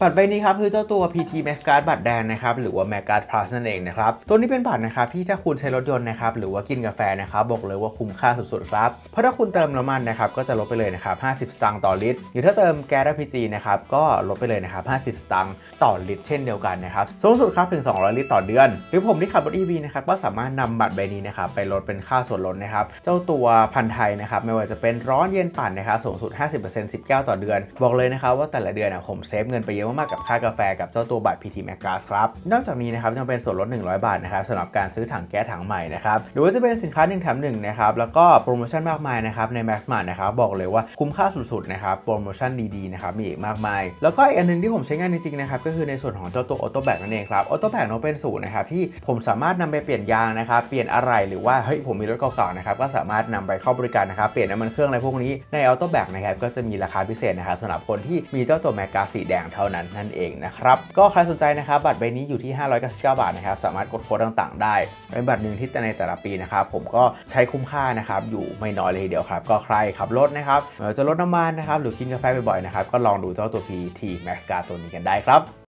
บัตรใบนี้ครับคือเจ้าตัว PT Max Card บัตรแดงนะครับหรือว่า Max Card Plus นั่นเองนะครับตัวนี้เป็นบัตรนะครับที่ถ้าคุณใช้รถยนต์นะครับหรือว่ากินกาแฟนะครับบอกเลยว่าคุ้มค่าสุดๆครับเพราะถ้าคุณเติมน้ำมันนะครับก็จะลดไปเลยนะครับ50 สตางค์ต่อลิตรหรือถ้าเติมแก๊ส LPG นะครับก็ลดไปเลยนะครับ50 สตางค์ต่อลิตรเช่นเดียวกันนะครับสูงสุดครับถึง 200 ลิตรต่อเดือน หรือผมที่ขับรถ EV นะครับก็สามารถนำบัตรใบนี้นะครับไปลดเป็นค่าส่วนลดนะครับเจ้าตัวพันไทยนะครับไม่ว่าจะเป็นร้อนเย็นปั่นนะครับสูงสุด 50% 10แก้วต่อเดือน บอกเลยนะครับว่าแต่ละเดือนนะผมเซฟเงินไปเยอะมากๆกับค่ากาแฟกับเจ้าตัวบัตร PT Max Gas ครับ นอกจากนี้นะครับยังเป็นส่วนลด 100 บาทนะครับสำหรับการซื้อถังแก๊สถังใหม่นะครับหรือว่าจะเป็นสินค้า1แถม1นะครับแล้วก็โปรโมชั่นมากมายนะครับใน Max Mart นะครับบอกเลยว่าคุ้มค่าสุดๆนะครับโปรโมชั่นดีๆนะครับมีอีกมากมาย แล้วก็อีกอันหนึงที่ผมใช้งานจริงๆนะครับก็คือในส่วนของเจ้าตัว Auto Bag นั่นเองครับ Auto Bag เนาะเป็นสูตรนะครับที่ผมสามารถนำไปเปลี่ยนยางนะครับเปลี่ยนอะไรหรือว่าเฮ้ยผมมีรถเก่าๆนะครับก็สามารถนำไปเข้าบริการนะครับเปลี่ยนน้ำมันเครื่องอะไรพวกนี้ใน Auto Bag นะครับก็จะมีราคาพิเศษนะครับสำหรับคนที่มีเจ้าตัวแมกกาสีแดงเท่านั้นนั่นเองนะครับ ก็ใครสนใจนะครับ บัตรใบนี้อยู่ที่ 599 บาทนะครับ สามารถกดโค้ดต่างๆ ได้เป็นบัตรหนึ่งที่ในแต่ละปีนะครับ ผมก็ใช้คุ้มค่านะครับ อยู่ไม่น้อยเลยทีเดียวครับ ก็ใครขับรถนะครับจะลดน้ำมันนะครับ หรือกินกาแฟบ่อยๆนะครับ ก็ลองดูเจ้าตัว PT Max Card ตัวนี้กันได้ครับ